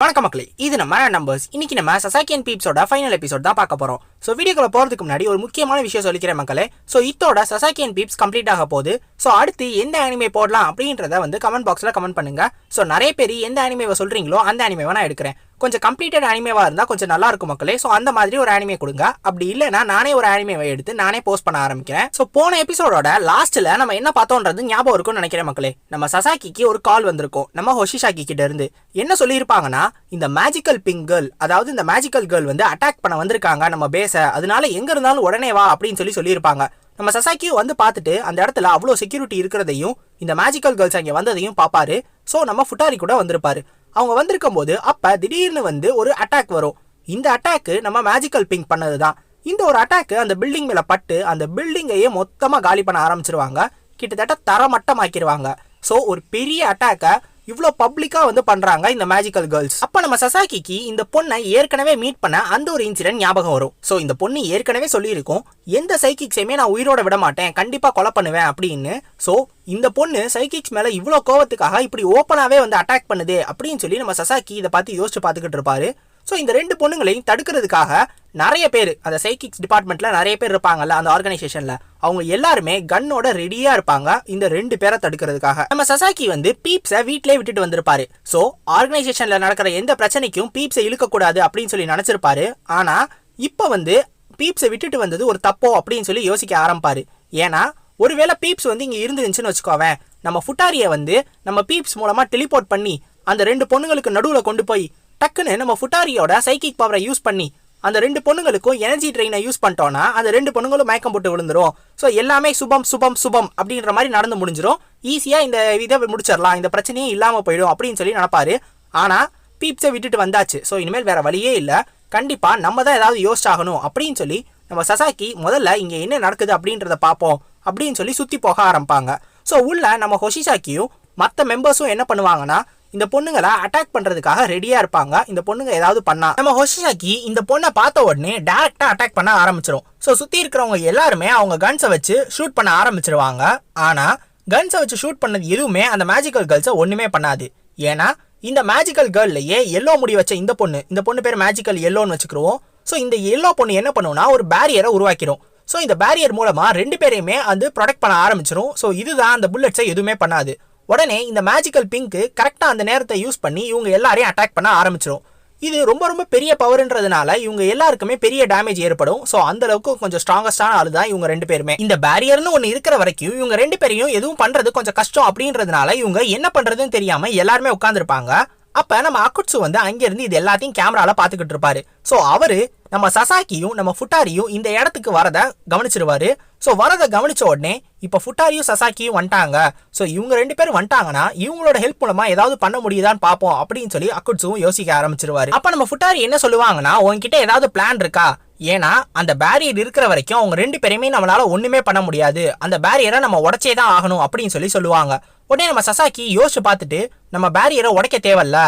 வணக்கம் மக்களே இது நம்ம நம்பர்ஸ் இன்னைக்கு நம்ம சசாக்கி அண்ட் பீப்ஸோட ஃபைனல் எபிசோட் தான் பார்க்க போறோம். ஸோ வீடியோக்குள்ள போறதுக்கு முன்னாடி ஒரு முக்கியமான விஷயம் சொல்லிக்கிறேன் மக்களே. ஸோ இத்தோட சசாக்கி அண்ட் பீப்ஸ் கம்ப்ளீட் ஆக போகுது. ஸோ அடுத்து எந்த அனிமே போடலாம் அப்படின்றத வந்து கமெண்ட் பாக்ஸில் கமெண்ட் பண்ணுங்க. ஸோ நிறைய பேர் எந்த அனிமேவை சொல்றீங்களோ அந்த அனிமேவை நான் எடுக்கிறேன். கொஞ்சம் கம்ப்ளீட்டட் அனிமேவாக இருந்தால் கொஞ்சம் நல்லா இருக்கும் மக்களே. ஸோ அந்த மாதிரி ஒரு அனிமே கொடுங்க. அப்படி இல்லைனா நானே ஒரு அனிமேவை எடுத்து நானே போஸ்ட் பண்ண ஆரம்பிக்கிறேன். ஸோ போன எபிசோடோட லாஸ்ட்டில் நம்ம என்ன பார்த்தோன்றது ஞாபகம் இருக்கும்னு நினைக்கிறேன் மக்களே. நம்ம சசாக்கிக்கு ஒரு கால் வந்திருக்கும். நம்ம ஹொஷிஷாக்கி கிட்ட இருந்து. என்ன சொல்லியிருப்பாங்கன்னா இந்த மேஜிக்கல் பிங்க் கேர்ள் அதாவது இந்த மேஜிக்கல் கேர்ள் வந்து அட்டாக் பண்ண வந்திருக்காங்க நம்ம பேச அதனால எங்கே இருந்தாலும் உடனே வா அப்படின்னு சொல்லி சொல்லியிருப்பாங்க. நம்ம சசாக்கியும் வந்து பார்த்துட்டு அந்த இடத்துல அவ்வளோ செக்யூரிட்டி இருக்கிறதையும் இந்த மேஜிக்கல் கேர்ள்ஸ் அங்கே வந்ததையும் பார்ப்பாரு ஸோ நம்ம ஃபுட்டாரி கூட வந்திருப்பாரு. அவங்க வந்திருக்கும் போது அப்போ திடீர்னு வந்து ஒரு அட்டாக் வரும். இந்த அட்டாக்கு நம்ம மேஜிக்கல் பிங்க் பண்ணது தான் இந்த ஒரு அட்டாக்கு அந்த பில்டிங் மேலே பட்டு அந்த பில்டிங்கையே மொத்தமாக காலி பண்ண ஆரம்பிச்சிருவாங்க. கிட்டத்தட்ட தரமட்டமாக்கிடுவாங்க ஸோ ஒரு பெரிய அட்டாக்கை இவ்வளோ பப்ளிக்காக வந்து பண்ணுறாங்க இந்த மேஜிக்கல் கேர்ள்ஸ் அப்போ நம்ம சசாக்கிக்கு இந்த பொண்ணை ஏற்கனவே மீட் பண்ண அந்த ஒரு இன்சிடென்ட் ஞாபகம் வரும். ஸோ இந்த பொண்ணு ஏற்கனவே சொல்லியிருக்கும் எந்த சைக்கிக்ஸையுமே நான் உயிரோட விட மாட்டேன் கண்டிப்பாக கொலை பண்ணுவேன் அப்படின்னு. ஸோ இந்த பொண்ணு சைக்கிக்ஸ் மேலே இவ்வளோ கோவத்துக்காக இப்படி ஓப்பனாகவே வந்து அட்டாக் பண்ணுது அப்படின்னு சொல்லி நம்ம சசாக்கி இதை பார்த்து யோசிச்சு பார்த்துக்கிட்டு இருப்பாரு. ஸோ இந்த ரெண்டு பொண்ணுங்களையும் தடுக்கிறதுக்காக நிறைய பேர் அந்த சைக்கிக்ஸ் டிபார்ட்மெண்ட்டில் நிறைய பேர் இருப்பாங்கல்ல அந்த ஆர்கனைசேஷனில் அவங்க எல்லாருமே கன்னோட ரெடியாக இருப்பாங்க. இந்த ரெண்டு பேரை தடுக்கிறதுக்காக. நம்ம சசாக்கி வந்து பீப்ஸை வீட்டிலே விட்டுட்டு வந்திருப்பாரு. ஸோ ஆர்கனைசேஷனில் நடக்கிற எந்த பிரச்சனைக்கும் பீப்ஸை இழுக்கக்கூடாது அப்படின்னு சொல்லி நினச்சிருப்பாரு. ஆனால் இப்போ வந்து பீப்ஸை விட்டுட்டு வந்தது ஒரு தப்போ அப்படின்னு சொல்லி யோசிக்க ஆரம்பிப்பாரு. ஏன்னா ஒருவேளை பீப்ஸ் வந்து இங்கே இருந்துருந்துச்சுன்னு வச்சுக்கோவேன் நம்ம ஃபுட்டாரியை வந்து நம்ம பீப்ஸ் மூலமாக டெலிபோர்ட் பண்ணி அந்த ரெண்டு பொண்ணுங்களுக்கு நடுவில் கொண்டு போய் டக்குன்னு நம்ம ஃபுட்டாரியோட சைக்கிக் பவரை யூஸ் பண்ணி அந்த ரெண்டு பொண்ணுங்களுக்கும் எனர்ஜி ட்ரெயினை யூஸ் பண்ணிட்டோன்னா அந்த ரெண்டு பொண்ணுங்களும் மயக்கம் போட்டு விழுந்துரும். ஸோ எல்லாமே சுபம் சுபம் சுபம் அப்படின்ற மாதிரி நடந்து முடிஞ்சிடும் ஈஸியாக இந்த இதை முடிச்சிடலாம். இந்த பிரச்சனையே இல்லாமல் போயிடும் அப்படின்னு சொல்லி நினப்பாரு. ஆனால் பீப்ஸை விட்டுட்டு வந்தாச்சு. ஸோ இனிமேல் வேறு வழியே இல்லை. கண்டிப்பாக நம்ம தான் ஏதாவது யோசிச்சாகணும் அப்படின்னு சொல்லி நம்ம சசாக்கி முதல்ல இங்கே என்ன நடக்குது அப்படின்றத பார்ப்போம் அப்படின்னு சொல்லி சுற்றி போக ஆரம்பிப்பாங்க. ஸோ உள்ள நம்ம ஹொஷிசாக்கியும் மற்ற மெம்பர்ஸும் என்ன பண்ணுவாங்கன்னா இந்த பொண்ணுங்களை அட்டாக் பண்றதுக்காக ரெடியா இருப்பாங்க. இந்த பொண்ணுங்க ஏதாவது பண்ணா. நம்ம ஹொஷிசாக்கி இந்த பொண்ணை பார்த்த உடனே டேரக்டா அட்டாக் பண்ண ஆரம்பிச்சிரும். ஸோ சுத்தி இருக்கிறவங்க எல்லாருமே அவங்க கன்ஸை வச்சு ஷூட் பண்ண ஆரம்பிச்சிருவாங்க. ஆனா கன்ஸை வச்சு ஷூட் பண்ணது எதுவுமே அந்த மேஜிக்கல் கேர்ள்ஸை ஒண்ணுமே பண்ணாது. ஏன்னா இந்த மேஜிக்கல் கேர்ள்லயே எல்லோ முடி வச்ச இந்த பொண்ணு இந்த பொண்ணு பேர் மேஜிக்கல் எல்லோன்னு வச்சுக்கிறோம் ஸோ இந்த எல்லோ பொண்ணு என்ன பண்ணுவோம்னா ஒரு பேரியரை உருவாக்கிடும் ஸோ இந்த பேரியர் மூலமா ரெண்டு பேரையுமே அது ப்ரொடெக்ட் பண்ண ஆரம்பிச்சிரும். ஸோ இதுதான் அந்த புல்லட்ஸை எதுவுமே பண்ணாது. உடனே இந்த மேஜிக்கல் பிங்க்கு கரெக்டாக அந்த நேரத்தை யூஸ் பண்ணி இவங்க எல்லாரையும் அட்டாக் பண்ண ஆரம்பிச்சிடும் இது ரொம்ப ரொம்ப பெரிய பவர்ன்றதுனால இவங்க எல்லாருக்குமே பெரிய டேமேஜ் ஏற்படும். ஸோ அந்த அளவுக்கு கொஞ்சம் ஸ்ட்ராங்கஸ்டான ஆளு தான் இவங்க ரெண்டு பேருமே. இந்த பேரியர்னு ஒன்று இருக்கிற வரைக்கும் இவங்க ரெண்டு பேரையும் எதுவும் பண்ணுறது கொஞ்சம் கஷ்டம் அப்படின்றதுனால இவங்க என்ன பண்ணுறதுன்னு தெரியாமல் எல்லாருமே உட்காந்துருப்பாங்க அப்போ நம்ம அக்குட்ஸு வந்து அங்கேருந்து இது எல்லாத்தையும் கேமராவில் பார்த்துக்கிட்டு இருப்பாரு. ஸோ அவர் நம்ம சசாக்கியும் நம்ம ஃபுட்டாரியும் இந்த இடத்துக்கு வரதை கவனிச்சிருவாரு. ஸோ வரத கவனிச்ச உடனே இப்போ ஃபுட்டாரியும் சசாக்கியும் வந்துட்டாங்க. ஸோ இவங்க ரெண்டு பேரும் வந்துட்டாங்கன்னா இவங்களோட ஹெல்ப் மூலமா ஏதாவது பண்ண முடியுதான்னு பார்ப்போம் அப்படின்னு சொல்லி அக்குட்ஸும் யோசிக்க ஆரம்பிச்சிருவாரு. அப்போ நம்ம ஃபுட்டாரி என்ன சொல்லுவாங்கன்னா உங்ககிட்ட ஏதாவது பிளான் இருக்கா? ஏன்னா அந்த பேரியர் இருக்கிற வரைக்கும் அவங்க ரெண்டு பேருமே நம்மளால ஒன்றுமே பண்ண முடியாது. அந்த பேரியரை நம்ம உடச்சே தான் ஆகணும் அப்படின்னு சொல்லி சொல்லுவாங்க. உடனே நம்ம சசாக்கி யோசிச்சு பார்த்துட்டு நம்ம பேரியரை உடைக்க தேவையில்ல.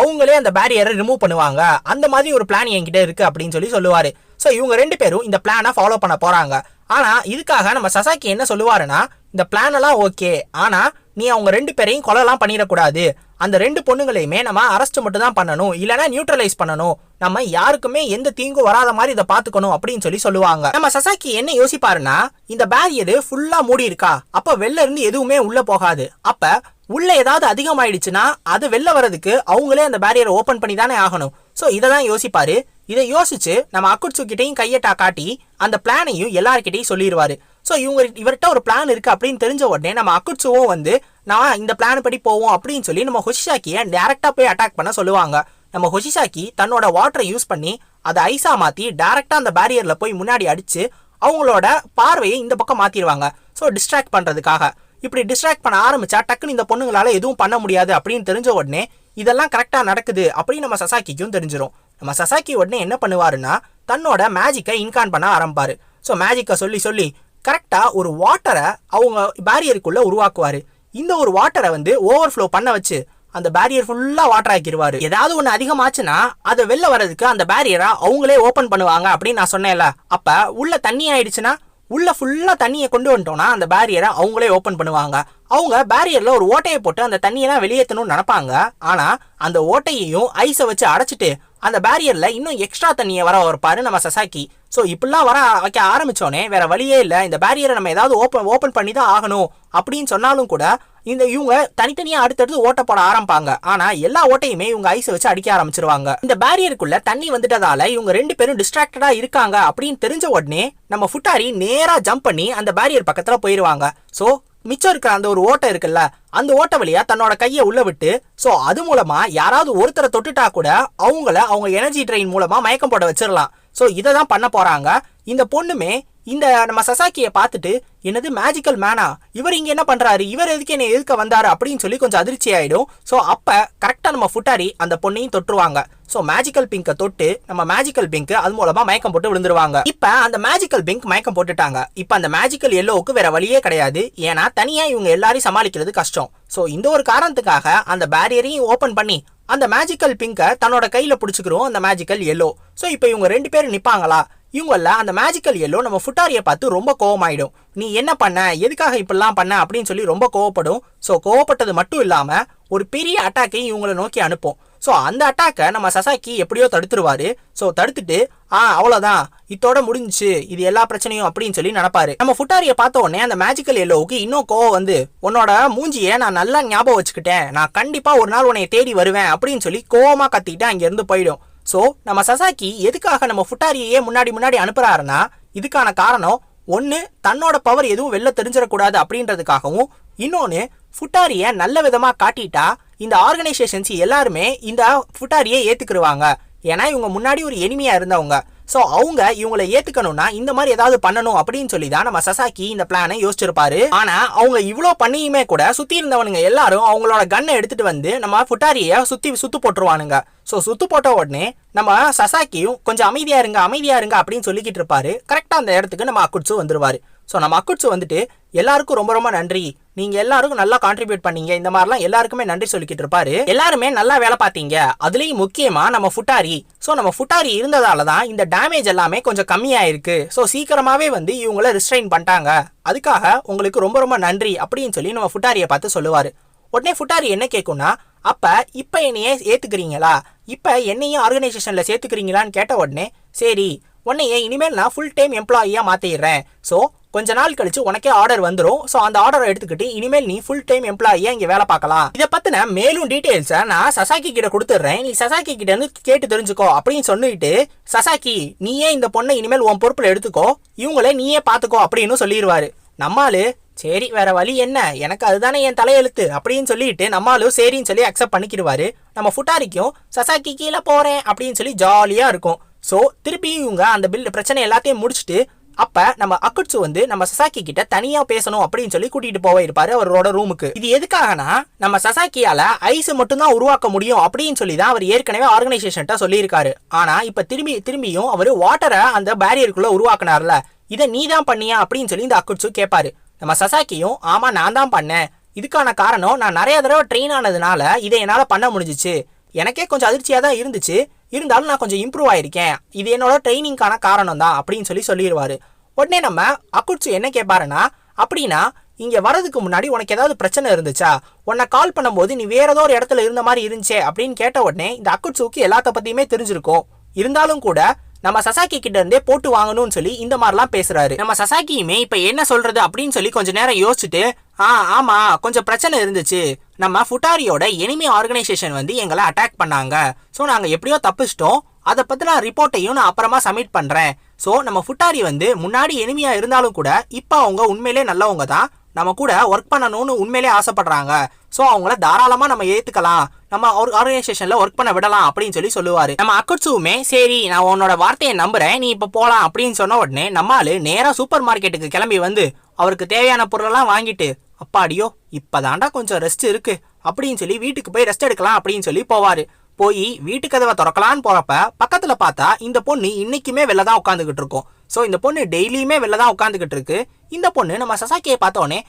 அவங்களே அந்த பேரியரை ரிமூவ் பண்ணுவாங்க. அந்த மாதிரி ஒரு பிளான் என்கிட்ட இருக்கு அப்படின்னு சொல்லி சொல்லுவாரு. ஸோ இவங்க ரெண்டு பேரும் இந்த பிளானை ஃபாலோ பண்ண போறாங்க. ஆனால் இதுக்காக நம்ம சசாக்கி என்ன சொல்லுவாருன்னா இந்த பிளான் எல்லாம் ஓகே ஆனால் நீ அவங்க ரெண்டு பேரையும் கொலைலாம் பண்ணிடக்கூடாது. அந்த ரெண்டு பொண்ணுங்களையுமே நம்ம அரெஸ்ட் மட்டும் தான் பண்ணணும். இல்லைன்னா நியூட்ரலைஸ் பண்ணணும். நம்ம யாருக்குமே எந்த தீங்கும் வராத மாதிரி இதை பார்த்துக்கணும் அப்படின்னு சொல்லி சொல்லுவாங்க. நம்ம சசாக்கி என்ன யோசிப்பாருன்னா இந்த பேரியர் ஃபுல்லாக மூடி இருக்கா? அப்போ வெளில இருந்து எதுவுமே உள்ளே போகாது. அப்போ உள்ள ஏதாவது அதிகமாயிடுச்சுன்னா அது வெளில வர்றதுக்கு அவங்களே அந்த பேரியரை ஓப்பன் பண்ணி தானே ஆகணும். ஸோ இதை தான் யோசிப்பாரு. இதை யோசிச்சு நம்ம அக்குட்சுக்கிட்டையும் கையட்டா காட்டி அந்த பிளானையும் எல்லார்கிட்டையும் சொல்லிடுவாரு ஸோ இவங்க இவர்கிட்ட ஒரு பிளான் இருக்குது அப்படின்னு தெரிஞ்ச உடனே நம்ம அக்குட்சுவும் வந்து நான் இந்த பிளான் படி போவோம் அப்படின்னு சொல்லி நம்ம ஹொஷிஷாக்கியை டேரெக்டாக போய் அட்டாக் பண்ண சொல்லுவாங்க. நம்ம ஹொஷிஷாக்கி தன்னோட வாட்டரை யூஸ் பண்ணி அதை ஐஸாக மாற்றி டேரெக்டாக அந்த பேரியரில் போய் முன்னாடி அடித்து அவங்களோட பார்வையை இந்த பக்கம் மாற்றிடுவாங்க ஸோ டிஸ்ட்ராக்ட் பண்ணுறதுக்காக இப்படி டிஸ்ட்ராக்ட் பண்ண ஆரம்பிச்சா டக்குன்னு இந்த பொண்ணுங்களால் எதுவும் பண்ண முடியாது அப்படின்னு தெரிஞ்ச உடனே இதெல்லாம் கரெக்டாக நடக்குது அப்படின்னு நம்ம சசாக்கிக்கும் தெரிஞ்சிடும் நம்ம சசாக்கி உடனே என்ன பண்ணுவாருன்னா தன்னோட மேஜிக்கை இன்கான் பண்ண ஆரம்பிப்பார். ஸோ மேஜிக்கை சொல்லி சொல்லி கரெக்டாக ஒரு வாட்டரை அவங்க பேரியருக்குள்ளே உருவாக்குவார். இந்த ஒரு வாட்டரை வந்து ஓவர்ஃப்ளோ பண்ண வச்சு அந்த பேரியர் ஃபுல்லாக வாட்டர் ஆக்கிடுவார் ஏதாவது ஒன்று அதிகமாச்சுன்னா அதை வெளில வர்றதுக்கு அந்த பேரியரை அவங்களே ஓப்பன் பண்ணுவாங்க அப்படின்னு நான் சொன்னேன்ல. அப்போ உள்ள தண்ணி ஆயிடுச்சுன்னா உள்ள ஃபுல்லாக தண்ணியை கொண்டு வந்துட்டோம்னா அந்த பேரியரை அவங்களே ஓப்பன் பண்ணுவாங்க. அவங்க பேரியரில் ஒரு ஓட்டையை போட்டு அந்த தண்ணியெல்லாம் வெளியேற்றணும்னு நினப்பாங்க. ஆனால் அந்த ஓட்டையையும் ஐஸை வச்சு அடைச்சிட்டு அந்த பேரியரில் இன்னும் எக்ஸ்ட்ரா தண்ணியை வர வைப்பாரு நம்ம சசாக்கி ஸோ இப்படிலாம் வர வைக்க ஆரம்பித்தோன்னே வேறு வழியே இல்லை. இந்த பேரியரை நம்ம ஏதாவது ஓப்பன் ஓப்பன் பண்ணி தான் ஆகணும் அப்படின்னு சொன்னாலும் கூட இந்த இவங்க தனித்தனியாக அடுத்தடுத்து ஓட்ட போட ஆரம்பிப்பாங்க. ஆனால் எல்லா ஓட்டையுமே இவங்க ஐஸை வச்சு அடிக்க ஆரம்பிச்சிருவாங்க. இந்த பேரியருக்குள்ள தண்ணி வந்துட்டதால இவங்க ரெண்டு பேரும் டிஸ்ட்ராக்டடாக இருக்காங்க அப்படின்னு தெரிஞ்ச உடனே நம்ம ஃபுட்டாரி நேராக ஜம்ப் பண்ணி அந்த பேரியர் பக்கத்தில் போயிருவாங்க. ஸோ மிச்சம் இருக்கிற அந்த ஒரு ஓட்டை இருக்குல்ல அந்த ஓட்டை வழியா தன்னோட கையை உள்ள விட்டு ஸோ அது மூலமா யாராவது ஒருத்தரை தொட்டுட்டா கூட அவங்கள அவங்க எனர்ஜி ட்ரெயின் மூலமா மயக்கம் போட வச்சிடலாம் ஸோ இதை தான் பண்ண போறாங்க. இந்த பொண்ணுமே இந்த நம்ம சசாக்கியை பார்த்துட்டு என்னது மேஜிக்கல் மேனா இவர் இங்கே என்ன பண்ணுறாரு இவர் எதுக்கு என்ன எதுக்க வந்தார்? அப்படின்னு சொல்லி கொஞ்சம் அதிர்ச்சி ஆயிடும். ஸோ அப்போ கரெக்டாக நம்ம ஃபுட்டாரி அந்த பொண்ணையும் தொட்டுருவாங்க. ஸோ மேஜிக்கல் பிங்கை தொட்டு நம்ம மேஜிக்கல் பிங்க் அது மூலமாக மயக்கம் போட்டு விழுந்துருவாங்க. இப்போ அந்த மேஜிக்கல் பிங்க் மயக்கம் போட்டுட்டாங்க. இப்போ அந்த மேஜிக்கல் எல்லோவுக்கு வேற வழியே கிடையாது. ஏன்னா தனியாக இவங்க எல்லாரையும் சமாளிக்கிறது கஷ்டம். ஸோ இந்த ஒரு காரணத்துக்காக அந்த பேரியரையும் ஓப்பன் பண்ணி அந்த மேஜிக்கல் பிங்கை தன்னோட கையில் பிடிச்சிக்கிறோம் அந்த மேஜிக்கல் எல்லோ ஸோ இப்போ இவங்க ரெண்டு பேரும் நிற்பாங்களா இவங்கள அந்த மேஜிக்கல் எல்லோ நம்ம ஃபுட்டாரியை பார்த்து ரொம்ப கோவமாயிடும். நீ என்ன பண்ண? எதுக்காக இப்படிலாம் பண்ண? அப்படின்னு சொல்லி ரொம்ப கோவப்படும். ஸோ கோவப்பட்டது மட்டும் இல்லாமல் ஒரு பெரிய அட்டாக்கையும் இவங்களை நோக்கி அனுப்பும். ஸோ அந்த அட்டாக்கை நம்ம சசாக்கி எப்படியோ தடுத்துருவாரு. ஸோ தடுத்துட்டு ஆ அவ்வளோதான் இதோட முடிஞ்சு இது எல்லா பிரச்சனையும் அப்படின்னு சொல்லி நடப்பாரு நம்ம ஃபுட்டாரியை பார்த்த உடனே அந்த மேஜிக்கல் எல்லோவுக்கு இன்னும் கோவம் வந்து உன்னோட மூஞ்சியை நான் நல்லா ஞாபகம் வச்சுக்கிட்டேன். நான் கண்டிப்பாக ஒரு நாள் உன்னை தேடி வருவேன் அப்படின்னு சொல்லி கோவமாக கத்திக்கிட்டு அங்கேருந்து போயிடும். ஸோ நம்ம சசாக்கி எதுக்காக நம்ம ஃபுட்டாரியையே முன்னாடி முன்னாடி அனுப்புறாருன்னா இதுக்கான காரணம் ஒன்று தன்னோட பவர் எதுவும் வெளில தெரிஞ்சிடக்கூடாது அப்படின்றதுக்காகவும் இன்னொன்று ஃபுட்டாரியை நல்ல விதமாக காட்டிட்டா இந்த ஆர்கனைசேஷன்ஸ் எல்லாருமே இந்த ஃபுட்டாரியை ஏற்றுக்குருவாங்க ஏன்னா இவங்க முன்னாடி ஒரு எளிமையாக இருந்தவங்க. ஸோ அவங்க இவங்களை ஏத்துக்கணும்னா இந்த மாதிரி ஏதாவது பண்ணணும் அப்படின்னு சொல்லி தான் நம்ம சசாக்கி இந்த பிளானை யோசிச்சிருப்பாரு. ஆனா அவங்க இவ்வளோ பண்ணியுமே கூட சுத்தி இருந்தவனுங்க எல்லாரும் அவங்களோட கண்ணை எடுத்துட்டு வந்து நம்ம ஃபுட்டாரியை சுத்தி சுத்து போட்டுருவானுங்க. ஸோ சுத்து போட்ட உடனே நம்ம சசாக்கியும் கொஞ்சம் அமைதியா இருங்க அமைதியா இருங்க அப்படின்னு சொல்லிக்கிட்டு இருப்பாரு. கரெக்டாக அந்த இடத்துக்கு நம்ம அக்குட்சு வந்துருவாரு. ஸோ நம்ம அக்குட்சு வந்துட்டு எல்லாருக்கும் ரொம்ப ரொம்ப நன்றி. நீங்க எல்லாருக்கும் நல்லா கான்ட்ரிபியூட் பண்ணீங்க. இந்த மாதிரிலாம் எல்லாருக்குமே நன்றி சொல்லிக்கிட்டு இருப்பாரு. எல்லாருமே நல்லா வேலை பார்த்தீங்க. அதுலயும் முக்கியமா நம்ம ஃபுட்டாரி. ஸோ நம்ம ஃபுட்டாரி இருந்ததால தான் இந்த டேமேஜ் எல்லாமே கொஞ்சம் கம்மியாயிருக்கு. ஸோ சீக்கிரமாவே வந்து இவங்கள ரிஸ்ட்ரைன் பண்ணிட்டாங்க. அதுக்காக உங்களுக்கு ரொம்ப ரொம்ப நன்றி அப்படின்னு சொல்லி நம்ம ஃபுட்டாரியை பார்த்து சொல்லுவாரு. உடனே ஃபுட்டாரி என்ன கேட்கும்னா அப்ப இப்ப என்னையே ஏத்துக்கிறீங்களா? இப்ப என்னையும் ஆர்கனைசேஷன்ல சேர்த்துக்கிறீங்களான்னு கேட்ட உடனே சரி உன்னையே இனிமேல் நான் ஃபுல் டைம் எம்ப்ளாயியாக மாற்றிடுறேன் ஸோ கொஞ்ச நாள் கழிச்சு உனக்கே ஆர்டர் வந்துடும் ஸோ அந்த ஆர்டரை எடுத்துக்கிட்டு இனிமேல் நீ ஃபுல் டைம் எம்ப்ளாயியாக இங்கே வேலை பார்க்கலாம். இதை பற்றின மேலும் டீட்டெயில்ஸை நான் சசாக்கி கிட்ட கொடுத்துட்றேன். நீ சசாக்கி கிட்ட இருந்து கேட்டு தெரிஞ்சுக்கோ அப்படின்னு சொல்லிட்டு சசாக்கி நீயே இந்த பொண்ணை இனிமேல் உன் பொறுப்பில் எடுத்துக்கோ? இவங்களே நீயே பார்த்துக்கோ அப்படின்னு சொல்லிடுவாரு. நம்மாலு சரி வேற வழி என்ன? எனக்கு அதுதானே என் தலையெழுத்து அப்படின்னு சொல்லிட்டு நம்மளும் சரின்னு சொல்லி அக்செப்ட் பண்ணிக்கிடுவாரு. நம்ம ஃபுட்டாரிக்கும் சசாக்கி கீழே போறேன் அப்படின்னு சொல்லி ஜாலியா இருக்கும். ஸோ திருப்பியும் இவங்க அந்த பில் பிரச்சனை எல்லாத்தையும் முடிச்சுட்டு அப்ப நம்ம அக்குட்ஸு வந்து நம்ம சசாக்கி கிட்ட தனியா பேசணும் அப்படின்னு சொல்லி கூட்டிட்டு போக இருப்பாரு அவரோட ரூமுக்கு இது எதுக்காகனா நம்ம சசாக்கியால ஐஸ் மட்டும்தான் உருவாக்க முடியும் அப்படின்னு சொல்லி தான் அவர் ஏற்கனவே ஆர்கனைசேஷன்ட்ட சொல்லியிருக்காரு. ஆனா இப்ப திரும்பி திரும்பியும் அவர் வாட்டரை அந்த பேரியருக்குள்ள உருவாக்குனார்ல இதை நீ தான் பண்ணியா அப்படின்னு சொல்லி இந்த அக்குட்ஸு கேட்பாரு நம்ம சசாக்கியும் ஆமா நான் தான் பண்ணேன். இதுக்கான காரணம் நான் நிறைய தடவை ட்ரெயின் ஆனதுனால இதை என்னால் பண்ண முடிஞ்சிச்சு. எனக்கே கொஞ்சம் அதிர்ச்சியாக தான் இருந்துச்சு. இருந்தாலும் நான் கொஞ்சம் இம்ப்ரூவ் ஆயிருக்கேன். இது என்னோட ட்ரைனிங்கான காரணம் தான் அப்படின்னு சொல்லி சொல்லிடுவாரு உடனே நம்ம அக்குட்ஸு என்ன கேட்பாருன்னா அப்படின்னா இங்கே வரதுக்கு முன்னாடி உனக்கு ஏதாவது பிரச்சனை இருந்துச்சா? உன்னை கால் பண்ணும்போது நீ வேற ஏதோ ஒரு இடத்துல இருந்த மாதிரி இருந்துச்சே? அப்படின்னு கேட்ட உடனே இந்த அக்குட்ஸுக்கு எல்லாத்த பற்றியுமே தெரிஞ்சிருக்கும். இருந்தாலும் கூட நம்ம சசாக்கி கிட்ட இருந்தே போட்டு வாங்கணும்னு சொல்லி இந்த மாதிரிலாம் பேசுறாரு. நம்ம சசாக்கியுமே இப்ப என்ன சொல்றது அப்படின்னு சொல்லி கொஞ்ச நேரம் யோசிச்சுட்டு ஆ ஆமா கொஞ்சம் பிரச்சனை இருந்துச்சு. நம்ம ஃபுட்டாரியோட எனிமி ஆர்கனைசேஷன் வந்து எங்களை அட்டாக் பண்ணாங்க. ஸோ நாங்க எப்படியோ தப்பிச்சிட்டோம். அதை பத்தின ரிப்போர்ட்டையும் நான் அப்புறமா சப்மிட் பண்றேன். ஸோ நம்ம ஃபுட்டாரி வந்து முன்னாடி எனிமையாக இருந்தாலும் கூட இப்போ அவங்க உண்மையிலே நல்லவங்க தான். நம்ம கூட ஒர்க் பண்ணணும்னு உண்மையிலே ஆசைப்படுறாங்க. ஸோ அவங்கள தாராளமாக நம்ம ஏற்றுக்கலாம் நம்ம ஒரு ஆர்கனைசேஷனில் ஒர்க் பண்ண விடலாம் அப்படின்னு சொல்லி சொல்லுவார். நம்ம அக்கட்சுவுமே சரி நான் உன்னோட வார்த்தையை நம்புறேன். நீ இப்போ போகலாம் அப்படின்னு சொன்ன உடனே நம்ம ஆள் நேராக சூப்பர் மார்க்கெட்டுக்கு கிளம்பி வந்து அவருக்கு தேவையான பொருளெல்லாம் வாங்கிட்டு அப்பாடியோ இப்போதாண்டா கொஞ்சம் ரெஸ்ட் இருக்குது அப்படின்னு சொல்லி வீட்டுக்கு போய் ரெஸ்ட் எடுக்கலாம் அப்படின்னு சொல்லி போவார். போய் வீட்டு கதவை திறக்கலான்னு போறப்ப பக்கத்துல பார்த்தா இந்த பொண்ணு இன்னைக்குமே வெளில தான் உட்காந்துக்கிட்டு இருக்கும். ஸோ இந்த பொண்ணு டெய்லியுமே வெளில தான் உட்காந்துக்கிட்டு இருக்கு. இந்த பொண்ணு நம்ம சசாக்கியை பார்த்தோன்னே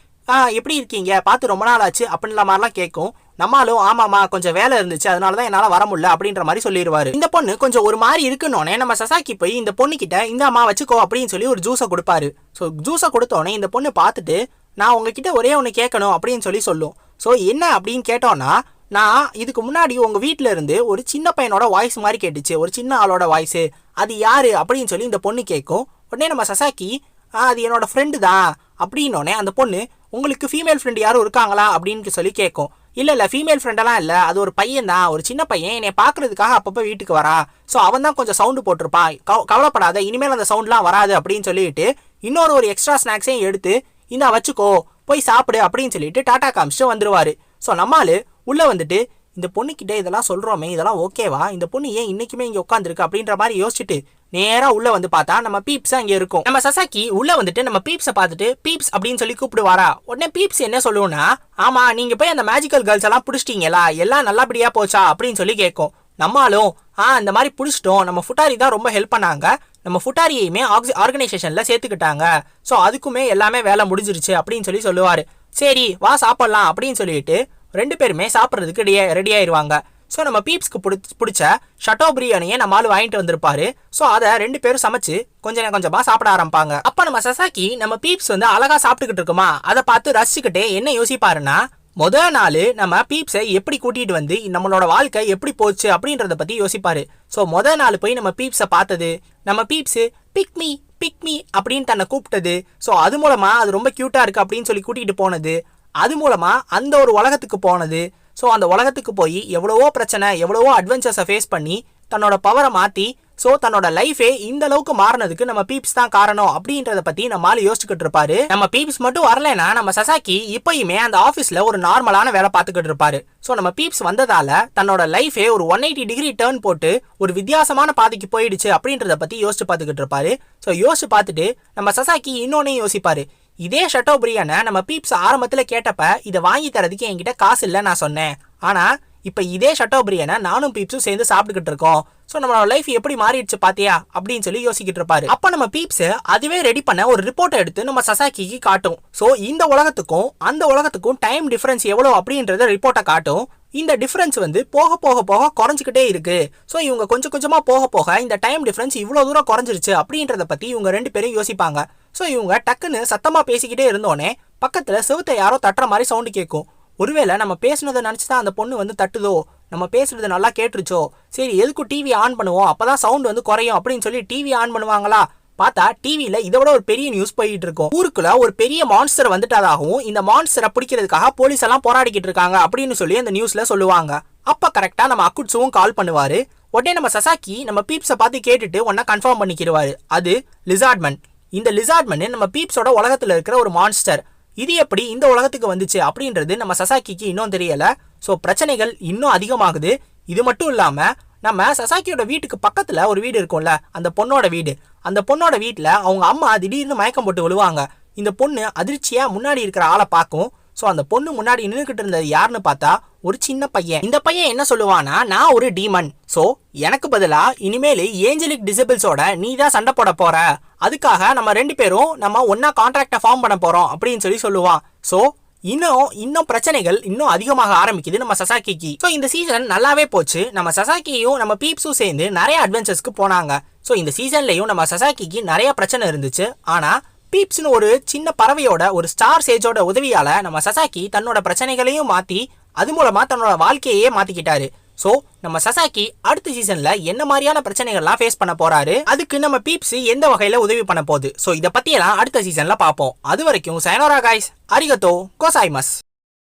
எப்படி இருக்கீங்க? பார்த்து ரொம்ப நாள் ஆச்சு அப்படின்ற மாதிரிலாம் கேட்கும். நம்மளும் ஆமாமா கொஞ்சம் வேலை இருந்துச்சு அதனால தான் என்னால் வர முடியல அப்படின்ற மாதிரி சொல்லிடுவாரு. இந்த பொண்ணு கொஞ்சம் ஒரு மாதிரி இருக்குன்னொடனே நம்ம சசாக்கி போய் இந்த பொண்ணு கிட்ட இந்த அம்மா வச்சுக்கோ அப்படின்னு சொல்லி ஒரு ஜூஸை கொடுப்பாரு. ஸோ ஜூஸை கொடுத்தோடனே இந்த பொண்ணு பார்த்துட்டு நான் உங்ககிட்ட ஒரே ஒன்று கேட்கணும் அப்படின்னு சொல்லி சொல்லும். ஸோ என்ன அப்படின்னு கேட்டோன்னா நான் இதுக்கு முன்னாடி உங்கள் வீட்டில் இருந்து ஒரு சின்ன பையனோட வாய்ஸ் மாதிரி கேட்டுச்சு. ஒரு சின்ன ஆளோட வாய்ஸு அது யார்? அப்படின்னு சொல்லி இந்த பொண்ணு கேட்கும் உடனே நம்ம சசாக்கி "ஆ, அது என்னோட ஃப்ரெண்டு தான். அப்படின்னோடனே அந்த பொண்ணு உங்களுக்கு ஃபீமேல் ஃப்ரெண்டு யாரும் இருக்காங்களா? அப்படின்னு சொல்லி கேட்கும் இல்லை இல்லை ஃபீமேல் ஃப்ரெண்டெல்லாம் இல்லை. அது ஒரு பையன் தான். ஒரு சின்ன பையன். என்னை பார்க்கறதுக்காக அப்பப்போ வீட்டுக்கு வரா. ஸோ அவன் தான் கொஞ்சம் சவுண்டு போட்டிருப்பான் கவ- கவலைப்படாத. இனிமேல் அந்த சவுண்ட்லாம் வராது. அப்படின்னு சொல்லிட்டு இன்னொரு ஒரு எக்ஸ்ட்ரா ஸ்நாக்ஸையும் எடுத்து இந்தா வச்சுக்கோ. போய் சாப்பிடு. அப்படின்னு சொல்லிட்டு டாட்டா காமிச்சிட்டு வந்துடுவார் ஸோ நம்மால் உள்ளே வந்துட்டு இந்த பொண்ணுக்கிட்ட இதெல்லாம் சொல்கிறோமே இதெல்லாம் ஓகேவா? இந்த பொண்ணு ஏன் இன்னைக்குமே இங்கே உட்காந்துருக்கு அப்படின்ற மாதிரி யோசிச்சுட்டு நேராக உள்ளே வந்து பார்த்தா நம்ம பீப்ஸ் அங்கே இருக்கும். நம்ம சசாக்கி உள்ளே வந்துட்டு நம்ம பீப்ஸை பார்த்துட்டு பீப்ஸ் அப்படின்னு சொல்லி கூப்பிடுவாரா? உடனே பீப்ஸ் என்ன சொல்லுவோம்னா ஆமாம் நீங்கள் போய் அந்த மேஜிக்கல் கேர்ள்ஸ் எல்லாம் பிடிச்சிட்டீங்களா எல்லாம் நல்லபடியாக போச்சா? அப்படின்னு சொல்லி கேட்கும். நம்மளும் ஆ இந்த மாதிரி பிடிச்சிட்டோம். நம்ம ஃபுட்டாரி தான் ரொம்ப ஹெல்ப் பண்ணாங்க. நம்ம ஃபுட்டாரியையுமே ஆர்கனைசேஷன்ல சேர்த்துக்கிட்டாங்க. ஸோ அதுக்குமே எல்லாமே வேலை முடிஞ்சிருச்சு அப்படின்னு சொல்லி சொல்லுவார். சரி வா சாப்பிட்லாம் அப்படின்னு சொல்லிட்டு ரெண்டு பேருமே சாப்பிட்றதுக்கு ரெடியாக ரெடி ஆயிடுவாங்க ஸோ நம்ம பீப்ஸ்க்கு பிடிச்ச பிடிச்ச ஷட்டோ பிரியாணியை நம்ம ஆள் வாங்கிட்டு வந்திருப்பாரு. ஸோ அதை ரெண்டு பேரும் சமைச்சு கொஞ்சம் கொஞ்சமாக சாப்பிட ஆரம்பிப்பாங்க. அப்போ நம்ம சசாக்கி நம்ம பீப்ஸ் வந்து அழகா சாப்பிட்டுக்கிட்டு இருக்குமா? அதை பார்த்து ரசிச்சுக்கிட்டே என்ன யோசிப்பாருன்னா முத நாள் நம்ம பீப்ஸை எப்படி கூட்டிகிட்டு வந்து நம்மளோட வாழ்க்கை எப்படி போச்சு? அப்படின்றத பற்றி யோசிப்பாரு. ஸோ முதல் நாள் போய் நம்ம பீப்ஸை பார்த்தது நம்ம பீப்ஸு பிக்மி பிக்மி அப்படின்னு தன்னை கூப்பிட்டது. ஸோ அது மூலமாக அது ரொம்ப க்யூட்டாக இருக்குது அப்படின்னு சொல்லி கூட்டிகிட்டு போனது. அது மூலமாக அந்த ஒரு உலகத்துக்கு போனது. ஸோ அந்த உலகத்துக்கு போய் எவ்வளவோ பிரச்சனை எவ்வளவோ அட்வென்ச்சர்ஸை ஃபேஸ் பண்ணி தன்னோட பவரை மாற்றி ஸோ தன்னோட லைஃபே இந்த அளவுக்கு மாறினதுக்கு நம்ம பீப்ஸ் தான் காரணம் அப்படின்றத பத்தி நம்ம ஆளு யோசிச்சுக்கிட்டு இருப்பாரு. நம்ம பீப்ஸ் மட்டும் வரலைன்னா நம்ம சசாக்கி இப்பயுமே அந்த ஆஃபீஸ்ல ஒரு நார்மலான வேலை பார்த்துக்கிட்டு இருப்பாரு. ஸோ நம்ம பீப்ஸ் வந்ததால தன்னோட லைஃபே ஒரு ஒன் எயிட்டி டிகிரி டேர்ன் போட்டு ஒரு வித்தியாசமான பாதைக்கு போயிடுச்சு அப்படின்றத பத்தி யோசிச்சு பார்த்துக்கிட்டு இருப்பாரு. ஸோ யோசிச்சு பார்த்துட்டு நம்ம சசாக்கி இன்னொன்னையும் யோசிப்பாரு. இதே ஷட்டோ பிரியாணை நம்ம பீப்ஸ் ஆரம்பத்தில் கேட்டப்ப இதை வாங்கி தரதுக்கு என்கிட்ட காசு இல்லை நான் சொன்னேன். ஆனால் இப்போ இதே ஷட்டோ பிரியாணை நானும் பீப்ஸும் சேர்ந்து சாப்பிட்டுக்கிட்டு இருக்கோம். ஸோ நம்மளோட லைஃப் எப்படி மாறிடுச்சு பாத்தியா? அப்படின்னு சொல்லி யோசிக்கிட்டு இருப்பாரு. அப்போ நம்ம பீப்ஸ் அதுவே ரெடி பண்ண ஒரு ரிப்போர்ட்டை எடுத்து நம்ம சசாக்கிக்கு காட்டும். ஸோ இந்த உலகத்துக்கும் அந்த உலகத்துக்கும் டைம் டிஃபரன்ஸ் எவ்வளோ அப்படின்றத ரிப்போர்ட்டை காட்டும். இந்த டிஃபரன்ஸ் வந்து போக போக போக குறைஞ்சிக்கிட்டே இருக்கு. ஸோ இவங்க கொஞ்சம் கொஞ்சமாக போக போக இந்த டைம் டிஃபரன்ஸ் இவ்வளோ தூரம் குறைஞ்சிருச்சு அப்படின்றத பற்றி இவங்க ரெண்டு பேரும் யோசிப்பாங்க. ஸோ இவங்க டக்குன்னு சத்தமாக பேசிக்கிட்டே இருந்தோடனே பக்கத்தில் செவுத்தை யாரோ தட்டுற மாதிரி சவுண்டு கேட்கும் ஒருவேளை நம்ம பேசுனதை நினச்சி தான் அந்த பொண்ணு வந்து தட்டுதோ? நம்ம பேசுறது நல்லா கேட்டுருச்சோ? சரி எதுக்கும் டிவி ஆன் பண்ணுவோம்? அப்போ தான் சவுண்ட் வந்து குறையும் அப்படின்னு சொல்லி டிவி ஆன் பண்ணுவாங்களா? பார்த்தா டிவியில் இதை விட ஒரு பெரிய நியூஸ் போயிட்டு இருக்கும். ஊருக்குள்ள ஒரு பெரிய மான்ஸ்டர் வந்துட்டதாகவும் இந்த மான்ஸ்டரை பிடிக்கிறதுக்காக போலீஸ் எல்லாம் போராடிக்கிட்டு இருக்காங்க அப்படின்னு சொல்லி அந்த நியூஸ்ல சொல்லுவாங்க. அப்ப கரெக்டா நம்ம அக்குட்ஸும் கால் பண்ணுவாரு. உடனே நம்ம சசாக்கி நம்ம பீப்ஸை பார்த்து கேட்டுட்டு ஒன்னா கன்ஃபார்ம் பண்ணிக்கிடுவாரு. அது லிசார்ட்மன் இந்த லிசார்ட்மன் நம்ம பீப்ஸோட உலகத்தில் இருக்கிற ஒரு மான்ஸ்டர் இது எப்படி இந்த உலகத்துக்கு வந்துச்சு அப்படின்றது நம்ம சசாக்கிக்கு இன்னும் தெரியலை. ஸோ பிரச்சனைகள் இன்னும் அதிகமாகுது. இது மட்டும் இல்லாமல் நம்ம சசாக்கியோட வீட்டுக்கு பக்கத்தில் ஒரு வீடு இருக்கும்ல அந்த பொண்ணோட வீடு. அந்த பொண்ணோட வீட்டில் அவங்க அம்மா திடீர்னு மயக்கம் போட்டு விழுவாங்க. இந்த பொண்ணு அதிர்ச்சியாக முன்னாடி இருக்கிற ஆளை பார்க்கும். ஸோ அந்த பொண்ணு முன்னாடி நின்றுக்கிட்டு இருந்தது யாருன்னு பார்த்தா ஒரு சின்ன பையன். இந்த பையன் என்ன சொல்லுவானா நான் ஒரு டீமன் ஸோ எனக்கு பதிலாக இனிமேல் ஏஞ்சலிக் டிசபிள்ஸோட நீ தான் சண்டை போட போற. அதுக்காக நம்ம ரெண்டு பேரும் நம்ம ஒன்னா கான்ட்ராக்டை ஃபார்ம் பண்ண போறோம் அப்படின்னு சொல்லி சொல்லுவான் ஸோ இன்னும் இன்னும் பிரச்சனைகள் இன்னும் அதிகமாக ஆரம்பிக்குது நம்ம சசாக்கிக்கு ஸோ இந்த சீசன் நல்லாவே போச்சு. நம்ம சசாக்கியும் நம்ம பீப்ஸும் சேர்ந்து நிறைய அட்வென்ச்சர்ஸ்க்கு போனாங்க. ஸோ இந்த சீசன்லையும் நம்ம சசாக்கிக்கு நிறைய பிரச்சனை இருந்துச்சு. ஆனால் பீப்ஸ்னு ஒரு சின்ன பறவையோட ஒரு ஸ்டார் சேஜோட உதவியால நம்ம சசாக்கி தன்னோட பிரச்சனைகளையும் மாத்தி அது மூலமா தன்னோட வாழ்க்கையே மாத்திக்கிட்டாரு. சோ நம்ம சசாக்கி அடுத்த சீசன்ல என்ன மாதிரியான பிரச்சனைகள்லாம் ஃபேஸ் பண்ண போறாரு அதுக்கு நம்ம பீப்ஸ் எந்த வகையில உதவி பண்ண போகுது. சோ இதை பத்தியெல்லாம் அடுத்த சீசன்ல பார்ப்போம். அது வரைக்கும் சயனோரா காய்ஸ் அரிகத்தோ கோசாய்மஸ்